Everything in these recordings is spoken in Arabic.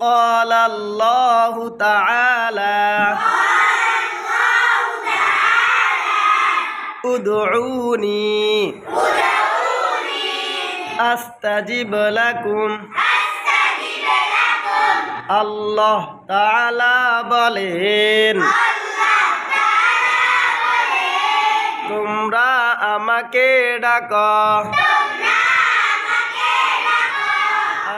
قال الله تعالى ادعوني أستجب لكم আল্লাহ তাআলা বলেন তোমরা আমাকে ডাক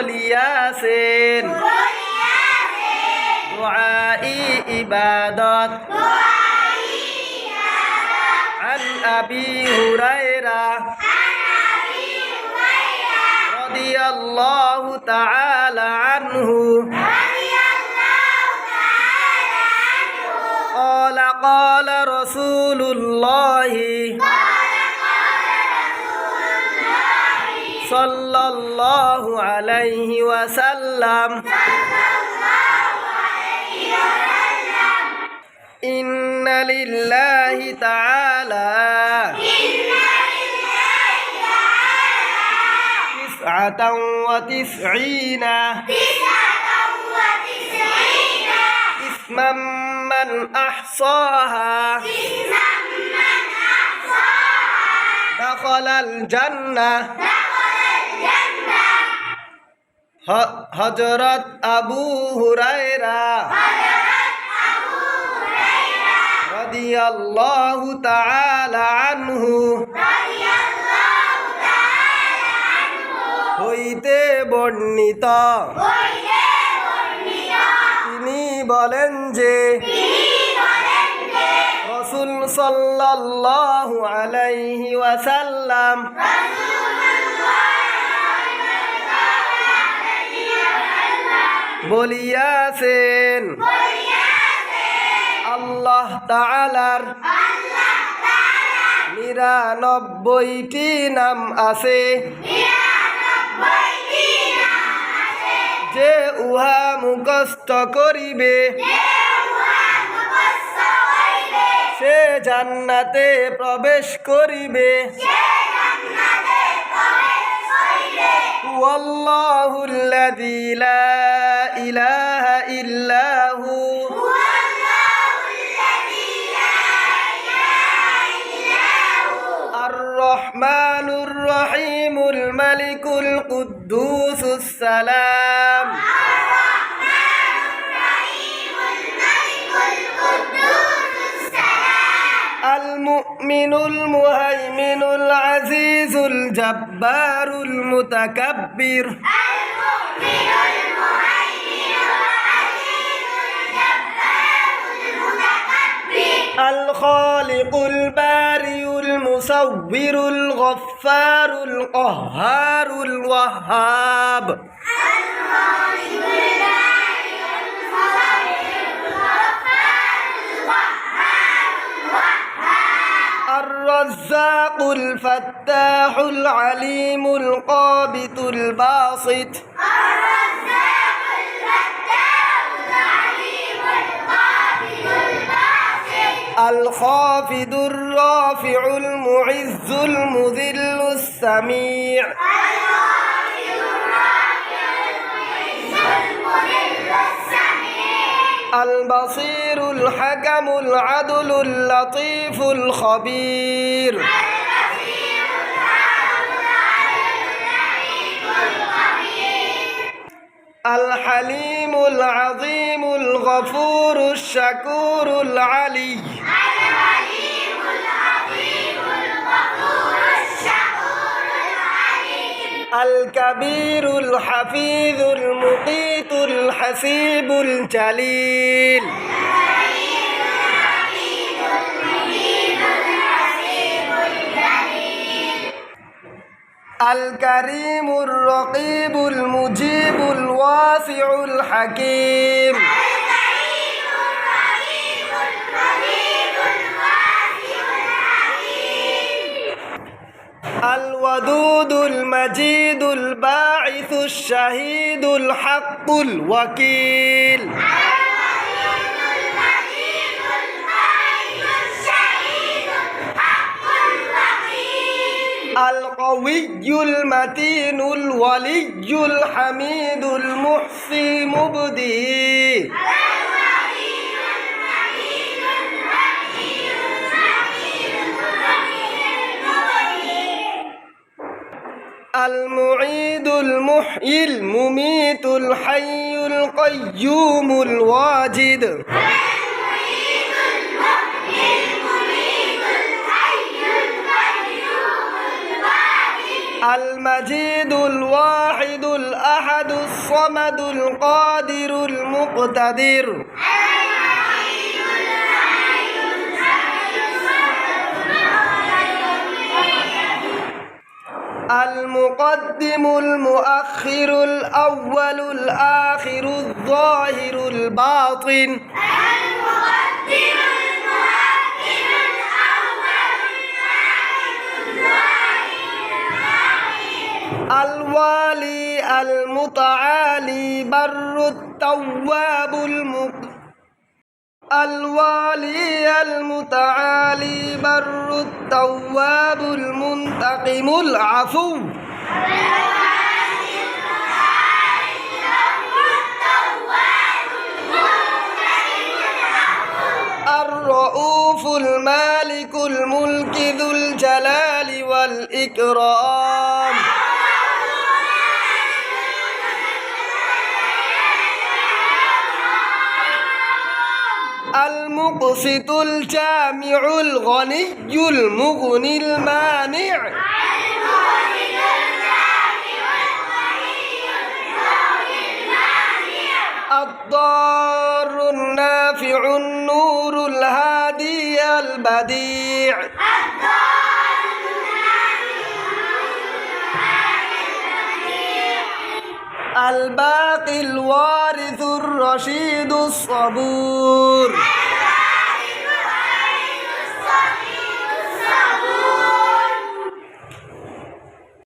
বলিয়াছেন দুআই ইবাদত عن أبي هريرة رضي الله تعالى عنه قال قال رسول الله صلى الله عليه وسلم. إن لله تعالى. تسعة وتسعين. اسما من أحصاها. دخل الجنة. হজরত আবু হুরায়রা। রাদিয়াল্লাহু তাআলা আনহু। হইতে বর্ণিত। তিনি বলেন যে, রসুল সাল্লাল্লাহু আলাইহি ওয়াসাল্লাম বলিয়াছেন। আল্লাহ তাআলার নিরানব্বইটি নাম আছে। যে উহা মুখস্থ করিবে সে জান্নাতে প্রবেশ করিবে। والله الذي لا إله إلا هو. الرحمن الرحيم الملك القدوس السلام. المؤمن المهيمن العزيز الجبار المتكبر. الخالق البارئ المصور الغفار القهار الوهاب. الرزاق الفتاح العليم القابض الباسط. الخافض الرافع المعز المذل السميع. البصير الحكم العدل اللطيف الخبير الحليم العظيم الغفور الشكور العلي الكبير الحفيظ المقيت الحسيب الجليل. الكريم الرقيب المجيب الواسع الحكيم. الودود المجيد الشهيد الحق الوكيل. القوي المتين الولي الحميد المحصي مبدي. المعيد المحيي المميت الحي القيوم الواجد. المجيد الواحد الأحد الصمد القادر المقتدر. المقدم المؤخر الأول الآخر الظاهر الباطن. الوالي المتعالي بر التواب المق الوالي المتعالي بر التواب المنتقم العفو. الرؤوف المالك الملك ذو الجلال والإكرام. المقسط الجامع الغني المغني المانع. الضار النافع النور الهادي البديع. আলবাকিল ওয়ারিসুর রশিদুস সবুর।